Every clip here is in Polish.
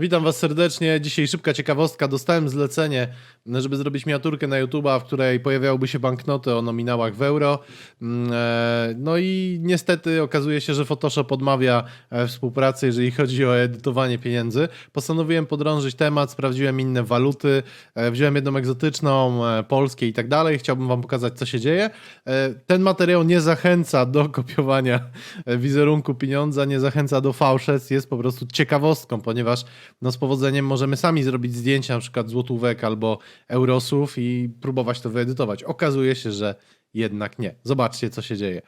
Witam Was serdecznie. Dzisiaj szybka ciekawostka. Dostałem zlecenie, żeby zrobić miniaturkę na YouTube'a, w której pojawiałyby się banknoty o nominałach w euro. Mm, e, No i niestety okazuje się, że Photoshop odmawia e, współpracy, jeżeli chodzi o edytowanie pieniędzy. Postanowiłem podrążyć temat, sprawdziłem inne waluty, e, wziąłem jedną egzotyczną, polskie i tak dalej. Chciałbym Wam pokazać, co się dzieje. Ten materiał nie zachęca do kopiowania wizerunku pieniądza, nie zachęca do fałszerstw, jest po prostu ciekawostką, ponieważ no z powodzeniem możemy sami zrobić zdjęcia na przykład złotówek albo eurosów i próbować to wyedytować. Okazuje się, że jednak nie. Zobaczcie, co się dzieje.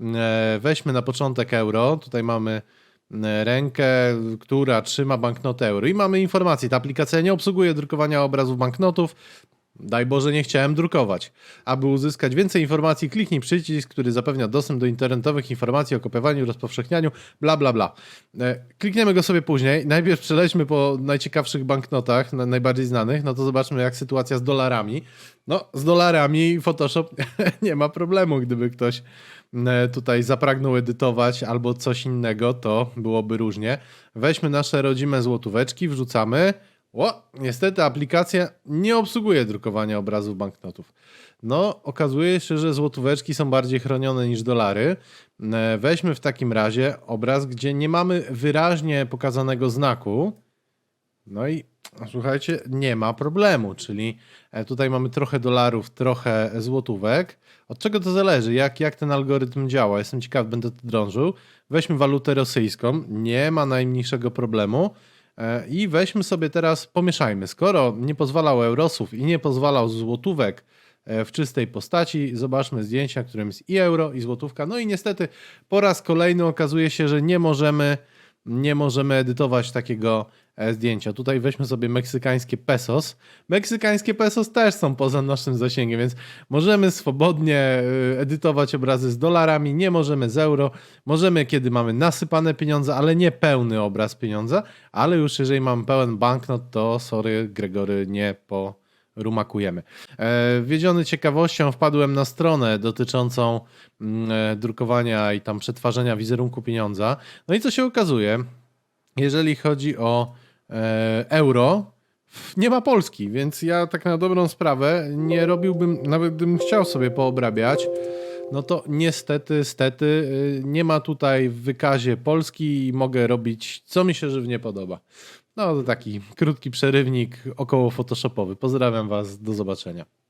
E, Weźmy na początek euro. Tutaj mamy e, rękę, która trzyma banknotę euro i mamy informację. Ta aplikacja nie obsługuje drukowania obrazów banknotów. Daj Boże, nie chciałem drukować. Aby uzyskać więcej informacji, kliknij przycisk, który zapewnia dostęp do internetowych informacji o kopiowaniu, rozpowszechnianiu, bla, bla, bla. E, Klikniemy go sobie później. Najpierw przelećmy po najciekawszych banknotach, na- najbardziej znanych, no to zobaczmy jak sytuacja z dolarami. No, z dolarami Photoshop nie ma problemu, gdyby ktoś e, tutaj zapragnął edytować albo coś innego, to byłoby różnie. Weźmy nasze rodzime złotóweczki, wrzucamy. O, niestety aplikacja nie obsługuje drukowania obrazów banknotów. No, okazuje się, że złotóweczki są bardziej chronione niż dolary. E, Weźmy w takim razie obraz, gdzie nie mamy wyraźnie pokazanego znaku. No i słuchajcie, nie ma problemu, czyli e, tutaj mamy trochę dolarów, trochę złotówek. Od czego to zależy? Jak, jak ten algorytm działa? Jestem ciekaw, będę to drążył. Weźmy walutę rosyjską, nie ma najmniejszego problemu. E, I weźmy sobie teraz, pomieszajmy. Skoro nie pozwalał eurosów i nie pozwalał złotówek e, w czystej postaci, zobaczmy zdjęcia, którym jest i euro, i złotówka. No i niestety po raz kolejny okazuje się, że nie możemy, nie możemy edytować takiego e, zdjęcia. Tutaj weźmy sobie meksykańskie pesos. Meksykańskie pesos też są poza naszym zasięgiem, więc możemy swobodnie e, edytować obrazy z dolarami, nie możemy z euro. Możemy, kiedy mamy nasypane pieniądze, ale nie pełny obraz pieniądza, ale już jeżeli mamy pełen banknot, to sorry, Gregory, nie porumakujemy. E, wiedziony ciekawością wpadłem na stronę dotyczącą mm, e, drukowania i tam przetwarzania wizerunku pieniądza. No i co się okazuje? Jeżeli chodzi o e, euro, nie ma Polski, więc ja tak na dobrą sprawę nie robiłbym, nawet gdybym chciał sobie poobrabiać, no to niestety, stety y, nie ma tutaj w wykazie Polski i mogę robić co mi się żywnie podoba. No to taki krótki przerywnik około photoshopowy. Pozdrawiam Was, do zobaczenia.